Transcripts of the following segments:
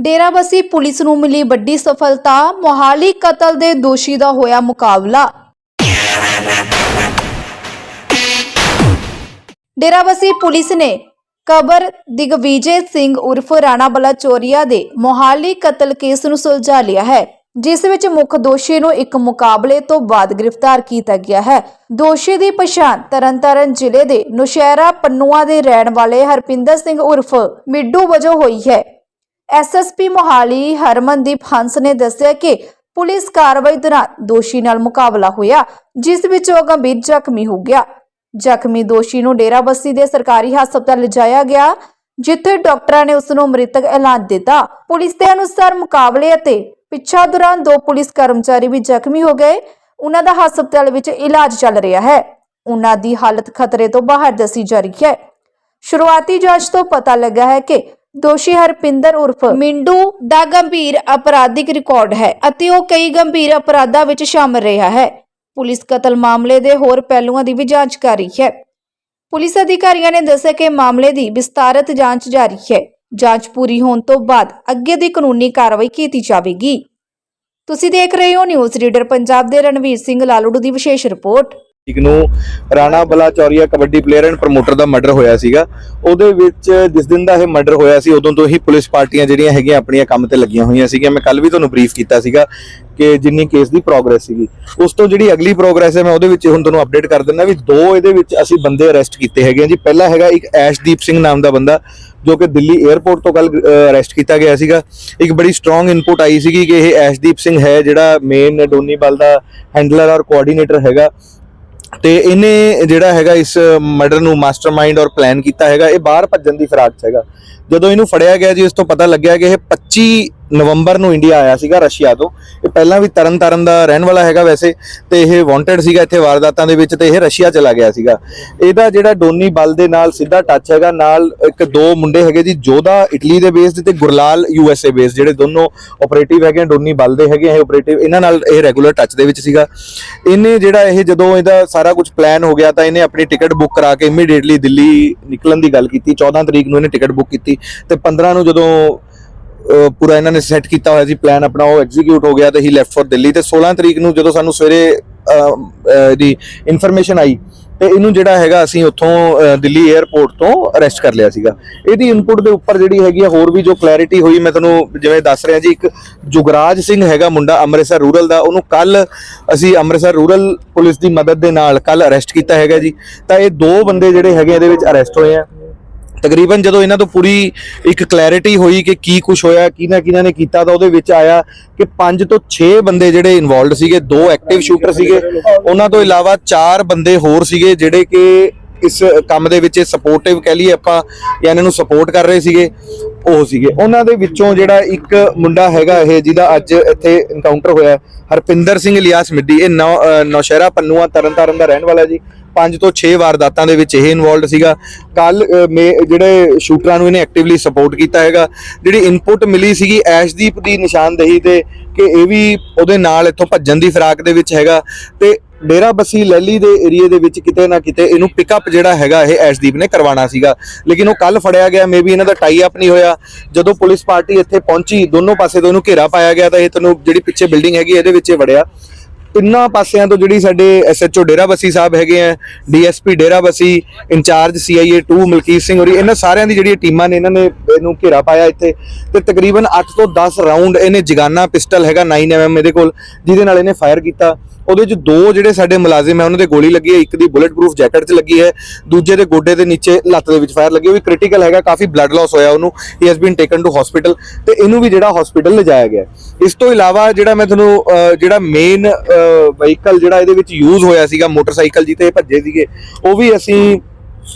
Derabassi police ਨੂੰ ਮਿਲੀ ਵੱਡੀ ਸਫਲਤਾ, ਮੋਹਾਲੀ ਕਤਲ ਦੇ ਦੋਸ਼ੀ ਦਾ ਹੋਇਆ ਮੁਕਾਬਲਾ। ਡੇਰਾਬੱਸੀ ਪੁਲਿਸ ਨੇ ਕਬਰ ਦਿਗਵਿਜੇ ਸਿੰਘ ਉਰਫ ਰਾਣਾ ਬਲਾਚੋਰੀਆ ਦੇ ਮੋਹਾਲੀ ਕਤਲ ਕੇਸ ਨੂੰ ਸੁਲਝਾ ਲਿਆ ਹੈ, ਜਿਸ ਵਿੱਚ ਮੁੱਖ ਦੋਸ਼ੀ ਨੂੰ ਇੱਕ ਮੁਕਾਬਲੇ ਤੋਂ ਬਾਅਦ ਗ੍ਰਿਫਤਾਰ ਕੀਤਾ ਗਿਆ ਹੈ। ਦੋਸ਼ੀ ਦੀ ਪਛਾਣ ਤਰਨਤਾਰਨ ਜ਼ਿਲ੍ਹੇ ਦੇ ਨੁਸ਼ਹਿਰਾ ਪੰਨੂਆ ਦੇ ਰਹਿਣ ਵਾਲੇ ਹਰਪਿੰਦਰ ਸਿੰਘ ਉਰਫ ਮਿੱਡੂ ਵਜੋਂ ਹੋਈ ਹੈ। ਐਸਐਸਪੀ ਮੋਹਾਲੀ ਹਰਮਨਦੀਪ ਹੰਸ ਨੇ ਦੱਸਿਆ ਕਿ ਪੁਲਿਸ ਕਾਰਵਾਈ ਦੌਰਾਨ ਦੋਸ਼ੀ ਨਾਲ ਮੁਕਾਬਲਾ ਹੋਇਆ, ਜਿਸ ਵਿੱਚ ਉਹ ਗੰਭੀਰ ਜ਼ਖਮੀ ਹੋ ਗਿਆ। ਜ਼ਖਮੀ ਦੋਸ਼ੀ ਨੂੰ ਡੇਰਾਬੱਸੀ ਦੇ ਸਰਕਾਰੀ ਹਸਪਤਾਲ ਲਿਜਾਇਆ ਗਿਆ, ਜਿੱਥੇ ਡਾਕਟਰਾਂ ਨੇ ਉਸ ਨੂੰ ਮ੍ਰਿਤਕ ਐਲਾਨ ਦਿੱਤਾ। ਪੁਲਿਸ ਦੇ ਅਨੁਸਾਰ ਮੁਕਾਬਲੇ ਅਤੇ ਪਿੱਛਾ ਦੌਰਾਨ ਦੋ ਪੁਲਿਸ ਕਰਮਚਾਰੀ ਵੀ ਜ਼ਖਮੀ ਹੋ ਗਏ। ਉਹਨਾਂ ਦਾ ਹਸਪਤਾਲ ਵਿੱਚ ਇਲਾਜ ਚੱਲ ਰਿਹਾ ਹੈ। ਉਹਨਾਂ ਦੀ ਹਾਲਤ ਖਤਰੇ ਤੋਂ ਬਾਹਰ ਦੱਸੀ ਜਾ ਰਹੀ ਹੈ। ਸ਼ੁਰੂਆਤੀ ਜਾਂਚ ਤੋਂ ਪਤਾ ਲੱਗਾ ਹੈ ਕਿ ਦੋਸ਼ੀ ਹਰਪਿੰਦਰ ਉਰਫ ਮਿੰਡੂ ਦਾ ਗੰਭੀਰ ਅਪਰਾਧਿਕ ਰਿਕਾਰਡ ਹੈ ਅਤੇ ਉਹ ਕਈ ਗੰਭੀਰ ਅਪਰਾਧਾਂ ਵਿੱਚ ਸ਼ਾਮਲ ਰਿਹਾ ਹੈ। ਪੁਲਿਸ ਕਤਲ ਮਾਮਲੇ ਦੇ ਹੋਰ ਪਹਿਲੂਆਂ ਦੀ ਵੀ ਜਾਂਚ ਕਰ ਰਹੀ ਹੈ। ਪੁਲਿਸ ਅਧਿਕਾਰੀਆਂ ਨੇ ਦੱਸਿਆ ਕਿ ਮਾਮਲੇ ਦੀ ਵਿਸਤਾਰਤ ਜਾਂਚ ਜਾਰੀ ਹੈ। ਜਾਂਚ ਪੂਰੀ ਹੋਣ ਤੋਂ ਬਾਅਦ ਅੱਗੇ ਦੀ ਕਾਨੂੰਨੀ ਕਾਰਵਾਈ ਕੀਤੀ ਜਾਵੇਗੀ। ਤੁਸੀਂ ਦੇਖ ਰਹੇ ਹੋ ਨਿਊਜ਼ ਰੀਡਰ ਪੰਜਾਬ ਦੇ ਰਣਵੀਰ ਸਿੰਘ ਲਾਲੜੂ ਦੀ ਵਿਸ਼ੇਸ਼ ਰਿਪੋਰਟ। ਇੱਕ ਨੂੰ Rana Balachauria kabaddi player and promoter the murder ਹੋਇਆ ਸੀਗਾ। ਉਹਦੇ ਵਿੱਚ ਜਿਸ ਦਿਨ ਦਾ ਇਹ ਮਰਡਰ ਹੋਇਆ ਸੀ, ਉਦੋਂ ਤੋਂ ਹੀ ਪੁਲਿਸ ਪਾਰਟੀਆਂ ਜਿਹੜੀਆਂ ਹੈਗੀਆਂ ਆਪਣੀਆਂ ਕੰਮ ਤੇ ਲੱਗੀਆਂ ਹੋਈਆਂ ਸੀਗੀਆਂ। ਮੈਂ ਕੱਲ ਵੀ ਤੁਹਾਨੂੰ ਬਰੀਫ ਕੀਤਾ ਸੀਗਾ ਕਿ ਜਿੰਨੀ ਕੇਸ ਦੀ ਪ੍ਰੋਗਰੈਸ ਸੀਗੀ। ਉਸ ਤੋਂ ਜਿਹੜੀ ਅਗਲੀ ਪ੍ਰੋਗਰੈਸ ਹੈ, ਮੈਂ ਉਹਦੇ ਵਿੱਚ ਹੁਣ ਤੁਹਾਨੂੰ ਅਪਡੇਟ ਕਰ ਦਿੰਦਾ ਵੀ ਦੋ ਇਹਦੇ ਵਿੱਚ ਅਸੀਂ ਬੰਦੇ ਅਰੈਸਟ ਕੀਤੇ ਹੈਗੇ ਆ ਜੀ। ਪਹਿਲਾ ਹੈਗਾ ਇੱਕ ਐਸ਼ਦੀਪ ਸਿੰਘ ਨਾਮ ਦਾ ਬੰਦਾ, ਜੋ ਕਿ ਦਿੱਲੀ 에ਅਰਪੋਰਟ ਤੋਂ ਕੱਲ ਅਰੈਸਟ ਕੀਤਾ ਗਿਆ ਸੀਗਾ। ਇੱਕ ਬੜੀ ਸਟਰੋਂਗ ਇਨਪੁਟ ਆਈ ਸੀਗੀ ਕਿ ਇਹ ਐਸ਼ਦੀਪ ਸਿੰਘ ਹੈ ਜਿਹੜਾ ਮੇਨ ਡੋਨੀਵਾਲ ਦਾ ਹੈਂਡਲਰ ਔਰ ਕੋਆਰਡੀਨੇਟਰ ਹੈਗਾ। ਤੇ ਇਹਨੇ ਜਿਹੜਾ ਹੈਗਾ ਇਸ ਮਰਡਰ ਨੂੰ ਮਾਸਟਰਮਾਈਂਡ ਔਰ ਪਲਾਨ ਕੀਤਾ ਹੈਗਾ, ਇਹ ਬਾਹਰ ਭੱਜਣ ਦੀ ਫਿਰਾਕ 'ਚ ਹੈਗਾ। ਜਦੋਂ ਇਹਨੂੰ ਫੜਿਆ ਗਿਆ ਜੀ ਇਸ ਤੋਂ ਪਤਾ ਲੱਗਿਆ ਕਿ ਇਹ 25 ਨਵੰਬਰ ਨੂੰ ਇੰਡੀਆ ਆਇਆ ਸੀਗਾ ਰਸ਼ੀਆ ਤੋਂ। ਇਹ ਪਹਿਲਾਂ ਵੀ ਤਰਨ ਤਾਰਨ ਦਾ ਰਹਿਣ ਵਾਲਾ ਹੈਗਾ ਵੈਸੇ, ਤੇ ਇਹ ਵਾਂਟਡ ਸੀਗਾ ਇੱਥੇ ਵਾਰਦਾਤਾਂ ਦੇ ਵਿੱਚ, ਤੇ ਇਹ ਰਸ਼ੀਆ ਚਲਾ ਗਿਆ ਸੀਗਾ। ਇਹਦਾ ਜਿਹੜਾ ਡੋਨੀ ਬਲ ਦੇ ਨਾਲ ਸਿੱਧਾ ਟੱਚ ਹੈਗਾ, ਨਾਲ ਇੱਕ ਦੋ ਮੁੰਡੇ ਹੈਗੇ ਜੀ, ਜੋਧਾ ਇਟਲੀ ਦੇ ਬੇਸਡ ਤੇ ਗੁਰਲਾਲ ਯੂਐਸਏ ਬੇਸਡ ਜਿਹੜੇ ਦੋਨੋਂ ਆਪਰੇਟਿਵ ਹੈਗੇ ਡੋਨੀ ਬਲ ਦੇ ਹੈਗੇ ਇਹ ਆਪਰੇਟਿਵ ਇਹਨਾਂ ਨਾਲ ਇਹ ਰੈਗੂਲਰ ਟੱਚ ਦੇ ਵਿੱਚ ਸੀਗਾ। ਇਹਨੇ ਜਿਹੜਾ ਇਹ ਜਦੋਂ ਇਹਦਾ ਸਾਰਾ ਕੁਝ ਪਲਾਨ ਹੋ ਗਿਆ, ਤਾਂ ਇਹਨੇ ਆਪਣੀ ਟਿਕਟ ਬੁੱਕ ਕਰਾ ਕੇ ਇਮੀਡੀਏਟਲੀ ਦਿੱਲੀ ਨਿਕਲਣ ਦੀ ਗੱਲ ਕੀਤੀ। 14 ਤਰੀਕ ਨੂੰ ਇਹਨੇ ਟਿਕਟ ਬੁੱਕ ਕੀਤੀ। ਤੇ 15 ਨੂੰ ਜਦੋਂ ਪੂਰਾ ਇਹਨਾਂ ਨੇ ਸੈੱਟ ਕੀਤਾ ਹੋਇਆ ਸੀ ਪਲਾਨ ਆਪਣਾ ਉਹ ਐਗਜ਼ੀਕਿਊਟ ਹੋ ਗਿਆ ਤੇ ਹੀ ਲੈਫਟ ਫॉर ਦਿੱਲੀ ਤੇ 16 ਤਰੀਕ ਨੂੰ ਜਦੋਂ ਸਾਨੂੰ ਸਵੇਰੇ ਅਹ, ਦੀ ਇਨਫੋਰਮੇਸ਼ਨ ਆਈ ਤੇ ਇਹਨੂੰ ਜਿਹੜਾ ਹੈਗਾ ਅਸੀਂ ਉੱਥੋਂ ਦਿੱਲੀ 에ਅਰਪੋਰਟ ਤੋਂ ਅਰੈਸਟ ਕਰ ਲਿਆ ਸੀਗਾ। ਇਹਦੀ ਇਨਪੁਟ ਦੇ ਉੱਪਰ ਜਿਹੜੀ ਹੈਗੀ ਆ ਹੋਰ ਵੀ ਜੋ ਕਲੈਰਿਟੀ ਹੋਈ ਮੈਂ ਤੁਹਾਨੂੰ ਜਿਵੇਂ ਦੱਸ ਰਿਹਾ ਜੀ ਇੱਕ ਜੁਗਰਾਜ ਸਿੰਘ ਹੈਗਾ ਮੁੰਡਾ ਅੰਮ੍ਰਿਤਸਰ ਰੂਰਲ ਦਾ ਉਹਨੂੰ ਕੱਲ ਅਸੀਂ ਅੰਮ੍ਰਿਤਸਰ ਰੂਰਲ ਪੁਲਿਸ ਦੀ ਮਦਦ ਦੇ ਨਾਲ ਕੱਲ ਅਰੈਸਟ ਕੀਤਾ ਹੈਗਾ ਜੀ। ਤਾਂ ਇਹ ਦੋ ਬੰਦੇ ਜਿਹੜੇ ਹੈਗੇ ਇਹਦੇ ਵਿੱਚ ਅਰੈਸਟ ਹੋਏ ਆ। ਤਕਰੀਬਨ ਜਦੋਂ ਇਹਨਾਂ ਤੋਂ ਪੂਰੀ ਇੱਕ ਕਲੈਰਿਟੀ ਹੋਈ ਕਿ ਕੀ ਕੁਝ ਹੋਇਆ, ਕਿਹਨਾਂ ਕਿਹਨਾਂ ਨੇ ਕੀਤਾ, ਤਾਂ ਉਹਦੇ ਵਿੱਚ ਆਇਆ ਕਿ 5 ਤੋਂ 6 ਬੰਦੇ ਜਿਹੜੇ ਇਨਵੋਲਡ ਸੀਗੇ, ਦੋ ਐਕਟਿਵ ਸ਼ੂਟਰ ਸੀਗੇ, ਉਹਨਾਂ ਤੋਂ ਇਲਾਵਾ 4 ਬੰਦੇ ਹੋਰ ਸੀਗੇ ਜਿਹੜੇ ਕਿ ਇਸ ਕੰਮ ਦੇ ਵਿੱਚ ਸਪੋਰਟਿਵ ਕਹਿ ਲਈਏ ਆਪਾਂ, ਜਾਂ ਇਹਨਾਂ ਨੂੰ ਸਪੋਰਟ ਕਰ ਰਹੇ ਸੀਗੇ, ਉਹ ਸੀਗੇ। ਉਹਨਾਂ ਦੇ ਵਿੱਚੋਂ ਜਿਹੜਾ ਇੱਕ ਮੁੰਡਾ ਹੈਗਾ ਇਹ, ਜਿਹਦਾ ਅੱਜ ਇੱਥੇ ਇਨਕਾਊਂਟਰ ਹੋਇਆ, ਹਰਪਿੰਦਰ ਸਿੰਘ ਇਲਿਆਸ ਮਿੱਡੀ, ਇਹ ਨੌ- ਨੌਸ਼ਹਿਰਾ ਪੰਨੂਆ ਤਰਨਤਾਰਨ ਦਾ ਰਹਿਣ ਵਾਲਾ ਜੀ। ਪੰਜ ਤੋਂ 6 ਵਾਰਦਾਤਾਂ ਦੇ ਵਿੱਚ ਇਹ ਇਨਵੋਲਡ ਸੀਗਾ। ਕੱਲ ਜਿਹੜੇ ਸ਼ੂਟਰਾਂ ਨੂੰ ਇਹਨੇ ਐਕਟਿਵਲੀ ਸਪੋਰਟ ਕੀਤਾ ਹੈਗਾ। ਜਿਹੜੀ ਇਨਪੁਟ ਮਿਲੀ ਸੀਗੀ ਐਸ਼ਦੀਪ ਦੀ ਨਿਸ਼ਾਨਦੇਹੀ ਤੇ ਕਿ ਇਹ ਵੀ ਉਹਦੇ ਨਾਲ ਇੱਥੋਂ ਭੱਜਣ ਦੀ ਫਿਰਾਕ ਦੇ ਵਿੱਚ ਹੈਗਾ। ਤੇ ਡੇਰਾ ਬੱਸੀ ਲੈਲੀ ਦੇ ਏਰੀਏ ਦੇ ਵਿੱਚ ਕਿਤੇ ਨਾ ਕਿਤੇ ਇਹਨੂੰ ਪਿਕਅਪ ਜਿਹੜਾ ਹੈਗਾ ਇਹ ਐਸ਼ਦੀਪ ਨੇ ਕਰਵਾਉਣਾ ਸੀਗਾ। ਲੇਕਿਨ ਉਹ ਕੱਲ ਫੜਿਆ ਗਿਆ ਮੇਬੀ ਇਹਨਾਂ ਦਾ ਟਾਈ ਅਪ ਨਹੀਂ ਹੋਇਆ। ਜਦੋਂ ਪੁਲਿਸ ਪਾਰਟੀ ਇੱਥੇ ਪਹੁੰਚੀ, ਦੋਨੋਂ ਪਾਸੇ ਤੋਂ ਇਹਨੂੰ ਘੇਰਾ ਪਾਇਆ ਗਿਆ ਤਾਂ ਇਹ ਤੈਨੂੰ ਜਿਹੜੀ ਪਿੱਛੇ ਬਿਲਡਿੰਗ ਹੈਗੀ, ਇਹਦੇ ਵਿੱਚ ਇਹ ਵੜਿਆ। ਤਿੰਨਾਂ ਪਾਸਿਆਂ ਤੋਂ ਜਿਹੜੀ ਸਾਡੇ ਐਸਐਚਓ ਡੇਰਾਬੱਸੀ ਸਾਹਿਬ ਹੈਗੇ ਆ, DSP Derabassi, incharge CIA 2 Malkit Singh ਹੋਰੀ, ਇਹਨਾਂ ਸਾਰਿਆਂ ਦੀ ਜਿਹੜੀ ਟੀਮਾਂ ਨੇ, ਇਹਨਾਂ ਨੇ ਇਹਨੂੰ ਘੇਰਾ ਪਾਇਆ ਇੱਥੇ। ਤੇ ਤਕਰੀਬਨ 8 ਤੋਂ 10 ਰਾਉਂਡ ਇਹਨੇ ਜਗਾਨਾ ਪਿਸਟਲ ਹੈਗਾ 9mm ਇਹਦੇ ਕੋਲ, ਜਿਹਦੇ ਨਾਲ ਇਹਨੇ ਫਾਇਰ ਕੀਤਾ। ਉਹਦੇ ਚ ਦੋ ਜਿਹੜੇ ਸਾਡੇ ਮੁਲਾਜ਼ਮ ਹੈ, ਉਹਨਾਂ ਦੇ ਗੋਲੀ ਲੱਗੀ ਹੈ, ਇੱਕ ਦੀ ਬੁਲੇਟ ਪ੍ਰੂਫ ਜੈਕਟ 'ਚ ਲੱਗੀ ਹੈ, ਦੂਜੇ ਦੇ ਗੋਡੇ ਦੇ ਨੀਚੇ ਲੱਤ ਦੇ ਵਿੱਚ ਫਾਇਰ ਲੱਗੀ ਉਹ ਵੀ ਕ੍ਰਿਟੀਕਲ ਹੈਗਾ, ਕਾਫੀ ਬਲੱਡ ਲਾਸ ਹੋਇਆ ਉਹਨੂੰ। He has been taken to hospital ਤੇ ਇਹਨੂੰ ਵੀ ਜਿਹੜਾ ਹਸਪੀਟਲ ਲਿਜਾਇਆ ਗਿਆ ਇਸ ਤੋਂ ਇਲਾਵਾ ਜਿਹੜਾ ਮੈਂ ਤੁਹਾਨੂੰ ਜਿਹੜਾ ਮੇਨ ਵਹੀਕਲ ਜਿਹੜਾ ਇਹਦੇ ਵਿੱਚ ਯੂਜ਼ ਹੋਇਆ ਸੀਗਾ ਮੋਟਰਸਾਈਕਲ ਜਿੱਤੇ ਇਹ ਭੱਜੇ ਸੀਗੇ, ਉਹ ਵੀ ਅਸੀਂ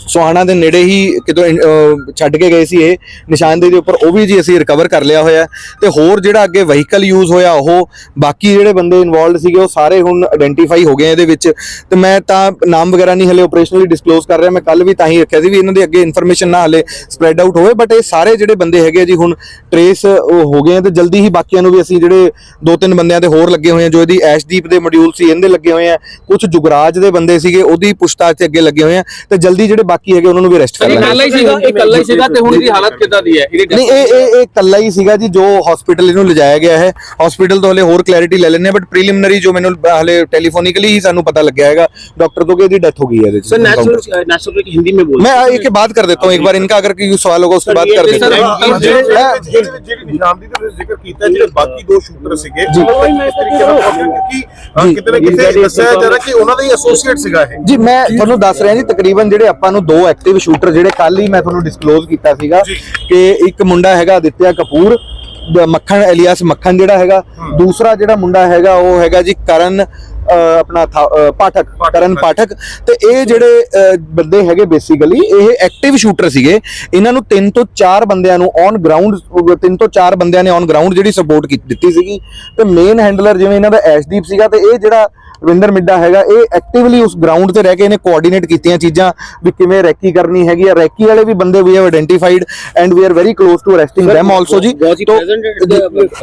ਸੁਹਾਣਾ ਦੇ ਨੇੜੇ ਹੀ ਕਿਤੋਂ ਅਹ, ਛੱਡ ਕੇ ਗਏ ਸੀ ਇਹ ਨਿਸ਼ਾਨਦੇਹੀ ਦੇ ਉੱਪਰ ਉਹ ਵੀ ਜੀ ਅਸੀਂ ਰਿਕਵਰ ਕਰ ਲਿਆ ਹੋਇਆ ਹੈ। ਤੇ ਹੋਰ ਜਿਹੜਾ ਅੱਗੇ ਵਹੀਕਲ ਯੂਜ਼ ਹੋਇਆ ਉਹ ਬਾਕੀ ਜਿਹੜੇ ਬੰਦੇ ਇਨਵੋਲਡ ਸੀਗੇ ਉਹ ਸਾਰੇ ਹੁਣ ਆਇਡੈਂਟੀਫਾਈ ਹੋ ਗਏ ਇਹਦੇ ਵਿੱਚ। ਤੇ ਮੈਂ ਤਾਂ ਨਾਮ ਵਗੈਰਾ ਨਹੀਂ ਹਲੇ ਆਪਰੇਸ਼ਨਲੀ ਡਿਸਕਲੋਜ਼ ਕਰ ਰਿਹਾ ਮੈਂ ਕੱਲ ਵੀ ਤਾਂ ਹੀ ਰੱਖਿਆ ਸੀ ਵੀ ਇਹਨਾਂ ਦੇ ਅੱਗੇ ਇਨਫੋਰਮੇਸ਼ਨ ਨਾ ਹਲੇ ਸਪਰੈਡ ਆਊਟ ਹੋਵੇ ਬਟ ਇਹ ਸਾਰੇ ਜਿਹੜੇ ਬੰਦੇ ਹੈਗੇ ਜੀ ਹੁਣ ਟਰੇਸ ਹੋ ਗਏ ਆ ਤੇ ਜਲਦੀ ਹੀ ਬਾਕੀਆਂ ਨੂੰ ਵੀ ਅਸੀਂ ਜਿਹੜੇ ਦੋ ਤਿੰਨ ਬੰਦਿਆਂ ਦੇ ਹੋਰ ਲੱਗੇ ਹੋਏ ਆ ਜੋ ਇਹਦੀ ਐਸ਼ਦੀਪ ਦੇ ਮੋਡਿਊਲ ਸੀ ਇਹਦੇ ਲੱਗੇ ਹੋਏ ਆ। ਕੁਝ ਜੁਗਰਾਜ ਦੇ ਬੰਦੇ ਸੀਗੇ ਉਹਦੀ ਪੁੱਛਤਾਛ ਤੇ ਅੱਗੇ ਲੱਗੇ ਹੋਏ ਆ। ਤੇ ਜਲਦੀ ਜਿਹੜੇ ਬਾਕੀ ਹੈਗੇ ਉਹਨਾਂ ਨੂੰ ਵੀ ਅਰੈਸਟ ਕਰ ਇਹ ਲਾਂਗੇ ਇਕੱਲਾ ਹੀ ਸੀਗਾ ਇਹ ਇਕੱਲਾ ਹੀ ਸੀਗਾ ਤੇ ਹੁਣ ਇਹਦੀ ਹਾਲਤ ਕਿੱਦਾਂ ਦੀ ਹੈ ਇਹਦੀ ਨਹੀਂ ਇਹ ਇਹ ਇਹ ਇਕੱਲਾ ਹੀ ਸੀਗਾ ਜੀ ਜੋ ਹਸਪੀਟਲ ਇਹਨੂੰ ਲਿਜਾਇਆ ਗਿਆ ਹੈ ਹਸਪੀਟਲ ਤੋਂ ਹਲੇ ਹੋਰ ਕਲੈਰਿਟੀ ਲੈ ਲੈਣੇ ਬਟ ਪ੍ਰੀਲਿਮਿਨਰੀ ਜੋ ਮੈਨੂੰ ਹਲੇ ਟੈਲੀਫੋਨਿਕਲੀ ਹੀ ਸਾਨੂੰ ਪਤਾ ਲੱਗਿਆ ਹੈਗਾ डॉक्टर तो कि डेथ हो गई है सर नेशनल नेशनल हिंदी में बोल मैं एक के बात कर देता हूँ एक बार इनका अगर कोई सवाल होगा उसके सर, बाद ये- कर ये देता सर, हूँ हम- ਜਿਹੜੇ मैं- ਜਿਹੜੇ ਜਿਹੜੀ ਨਿਸ਼ਾਨਦੀ ਦਾ ਤੁਸੀਂ ਜ਼ਿਕਰ ਕੀਤਾ ਜਿਹੜੇ ਬਾਕੀ ਦੋ ਸ਼ੂਟਰ ਸੀਗੇ ਉਹ ਕਿਸ ਤਰੀਕੇ ਨਾਲ ਪਹੁੰਚੇ ਕਿਉਂਕਿ ਅਹ, ਕਿਤੇ ਨਾ ਕਿਤੇ ਦੱਸਿਆ ਜਾ ਰਿਹਾ ਕਿ ਉਹਨਾਂ ਦਾ ਹੀ ਐਸੋਸੀਏਟ ਸੀਗਾ ਇਹ ਜੀ ਮੈਂ ਤੁਹਾਨੂੰ ਦੱਸ ਰਿਹਾ ਜੀ ਤਕਰੀਬਨ ਜਿਹੜੇ ਆਪਾਂ ਨੂੰ ਦੋ ਐਕਟਿਵ ਸ਼ੂਟਰ ਜਿਹੜੇ ਕੱਲ ਹੀ ਮੈਂ ਤੁਹਾਨੂੰ ਡਿਸਕਲੋਜ਼ ਕੀਤਾ ਸੀਗਾ। ਕਿ ਇੱਕ ਮੁੰਡਾ ਹੈਗਾ ਅਦਿੱਤਿਆ ਕਪੂਰ ਮੱਖਣ ਐਲੀਆਸ ਮੱਖਣ ਜਿਹੜਾ ਹੈਗਾ। ਦੂਸਰਾ ਜਿਹੜਾ ਮੁੰਡਾ ਹੈਗਾ ਉਹ ਹੈਗਾ ਜੀ ਕਰਨ ਆਪਣਾ ਪਾਠਕ ਕਰਨ ਪਾਠਕ। ਤੇ ਇਹ ਜਿਹੜੇ ਬੰਦੇ ਹੈਗੇ ਬੇਸਿਕਲੀ ਇਹ ਐਕਟਿਵ ਸ਼ੂਟਰ ਸੀਗੇ। ਇਹਨਾਂ ਨੂੰ ਤਿੰਨ ਤੋਂ ਚਾਰ ਬੰਦਿਆਂ ਨੂੰ ਔਨ ਗਰਾਊਂਡ ਤਿੰਨ ਤੋਂ ਚਾਰ ਬੰਦਿਆਂ ਨੇ ਔਨ ਗਰਾਊਂਡ ਜਿਹੜੀ ਸਪੋਰਟ ਦਿੱਤੀ ਸੀਗੀ। ਤੇ ਮੇਨ ਹੈਂਡਲਰ ਜਿਵੇਂ ਇਹਨਾਂ ਦਾ ਐਸ਼ਦੀਪ ਸੀਗਾ ਤੇ ਇਹ ਜਿਹੜਾ ਰਵਿੰਦਰ ਮਿੱਡਾ ਹੈਗਾ ਇਹ ਐਕਟਿਵਲੀ ਉਸ ਗਰਾਊਂਡ ਤੇ ਰਹਿ ਕੇ ਇਹਨੇ ਕੋਆਰਡੀਨੇਟ ਕੀਤੀਆਂ ਚੀਜ਼ਾਂ ਵੀ ਕਿਵੇਂ ਰੈਕੀ ਕਰਨੀ ਹੈਗੀ ਆ। ਰੈਕੀ ਵਾਲੇ ਵੀ ਬੰਦੇ ਵੀ have identified and we are very close to arresting them also ji.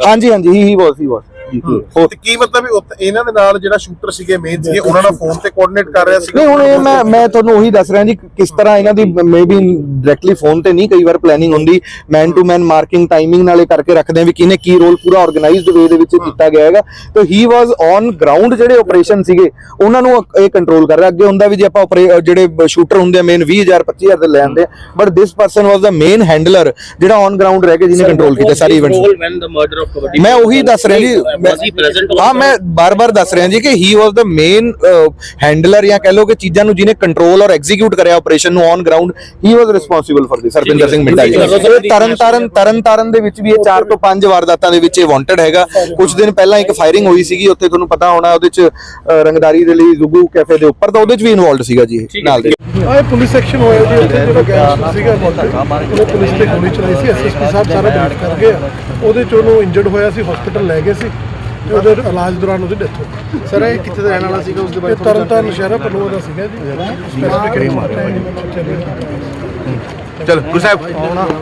ਹਾਂਜੀ ਹਾਂਜੀ ਹੀ ਹੀ ਵਾਸ ਹੀ ਵਾਸ ਤੇ ਕੀ ਮਤਲਬ ਵੀ ਉੱਥੇ ਇਹਨਾਂ ਦੇ ਨਾਲ ਜਿਹੜਾ ਸ਼ੂਟਰ ਸੀਗੇ ਮੇਨ ਸੀਗੇ ਉਹਨਾਂ ਨਾਲ ਫੋਨ ਤੇ ਕੋਆਰਡੀਨੇਟ ਕਰ ਰਿਹਾ ਸੀਗਾ? ਨਹੀਂ ਹੁਣ ਇਹ ਮੈਂ ਮੈਂ ਤੁਹਾਨੂੰ ਉਹੀ ਦੱਸ ਰਿਹਾ ਜੀ ਕਿ ਕਿਸ ਤਰ੍ਹਾਂ ਇਹਨਾਂ ਦੀ ਮੇਬੀ ਡਾਇਰੈਕਟਲੀ ਫੋਨ ਤੇ ਨਹੀਂ ਕਈ ਵਾਰ ਪਲੈਨਿੰਗ ਹੁੰਦੀ। Man to man marking timing ਨਾਲੇ ਕਰਕੇ ਰੱਖਦੇ ਆ ਵੀ ਕਿਹਨੇ ਕੀ ਰੋਲ ਪੂਰਾ ਆਰਗੇਨਾਈਜ਼ਡ ਵੇ ਦੇ ਵਿੱਚ ਕੀਤਾ ਗਿਆ ਹੈਗਾ। ਤੇ ਹੀ ਵਾਸ ਔਨ ਗਰਾਊਂਡ ਜਿਹੜੇ ਆਪਰੇਸ਼ਨ ਸੀਗੇ ਉਹਨਾਂ ਨੂੰ ਇਹ ਕੰਟਰੋਲ ਕਰ ਰਿਹਾ। ਅੱਗੇ ਹੁੰਦਾ ਵੀ ਜੇ ਆਪਾਂ ਜਿਹੜੇ ਸ਼ੂਟਰ ਹੁੰਦੇ ਆ ਮੇਨ 20000 25000 ਦੇ ਲੈ ਆਂਦੇ but this person was the main handler ਜਿਹੜਾ ਔਨ ਗਰਾਊਂਡ ਰਹਿ ਕੇ ਜਿਹਨੇ ਕੰਟਰੋਲ ਕੀਤਾ ਸਾਰੀ events role when the murder of Kabaddi ਮੈਂ ਉਹੀ ਦੱਸ ਰਿਹਾ ਜੀ was he present ਹਾਂ ਮੈਂ ਬਾਰ-ਬਾਰ ਦੱਸ ਰਿਹਾ ਜੀ ਕਿ ਹੀ ਵਾਸ ਦਾ ਮੇਨ ਹੈਂਡਲਰ ਜਾਂ ਕਹਿ ਲਓ ਕਿ ਚੀਜ਼ਾਂ ਨੂੰ ਜਿਹਨੇ ਕੰਟਰੋਲ ਔਰ ਐਗਜ਼ੀਕਿਊਟ ਕਰਿਆ ਆਪਰੇਸ਼ਨ ਨੂੰ on ground he was responsible for this Harpinder Singh Minta ji. ਇਹ ਤਰਨ ਤਾਰਨ ਤਰਨ ਤਾਰਨ ਦੇ ਵਿੱਚ ਵੀ ਇਹ 4 ਤੋਂ 5 ਵਾਰਦਾਤਾਂ ਦੇ ਵਿੱਚ ਇਹ ਵਾਂਟਡ ਹੈਗਾ। ਕੁਝ ਦਿਨ ਪਹਿਲਾਂ ਇੱਕ ਫਾਇਰਿੰਗ ਹੋਈ ਸੀਗੀ ਉੱਥੇ ਤੁਹਾਨੂੰ ਪਤਾ ਹੋਣਾ ਉਹਦੇ ਚ ਰੰਗਦਾਰੀ ਦੇ ਲਈ ਜ਼ੁਗੂ ਕੈਫੇ ਦੇ ਉੱਪਰ ਤਾਂ ਉਹਦੇ ਚ ਵੀ ਇਨਵੋਲਡ ਸੀਗਾ ਜੀ ਇਹ ਨਾਲ ਦੇ। ਇਹ ਪੁਲਿਸ ਐਕਸ਼ਨ ਹੋਇਆ ਜੀ ਉੱਥੇ ਜਿਹੜਾ ਗੈਂਗਸਟਰ ਸੀਗਾ ਉਹਨੇ ਪੁਲਿਸ ਤੇ ਗੋਲੀ ਚਲਾਈ ਸੀ ਐਸਐਸਪੀ ਸਾਹਿਬ ਸਾਰਾ ਬਰੀਫ ਕਰ ਗਏ। ਉਹਦੇ ਚ ਉਹਨੂੰ ਇੰਜਰਡ ਹੋਇਆ ਸੀ ਹਸਪੀਟਲ ਲੈ ਗਏ ਸੀ। ਤੇ ਉਹਦੇ ਇਲਾਜ ਦੌਰਾਨ ਉਹਦੀ ਡੈਥ ਹੋ ਗਈ। ਸਰ ਇਹ ਕਿੱਥੇ ਦਾ ਰਹਿਣ ਵਾਲਾ ਸੀਗਾ? ਉਸ ਦੇ ਬਾਰੇ ਇਹ ਤਰਨਤਾਰਨ ਸ਼ਹਿਰਾ ਪਨੂਆ ਦਾ ਸੀਗਾ ਜੀ। ਸਪੈਸੀਫਿਕ ਚਲ ਗੁਰੂ ਸਾਹਿਬ।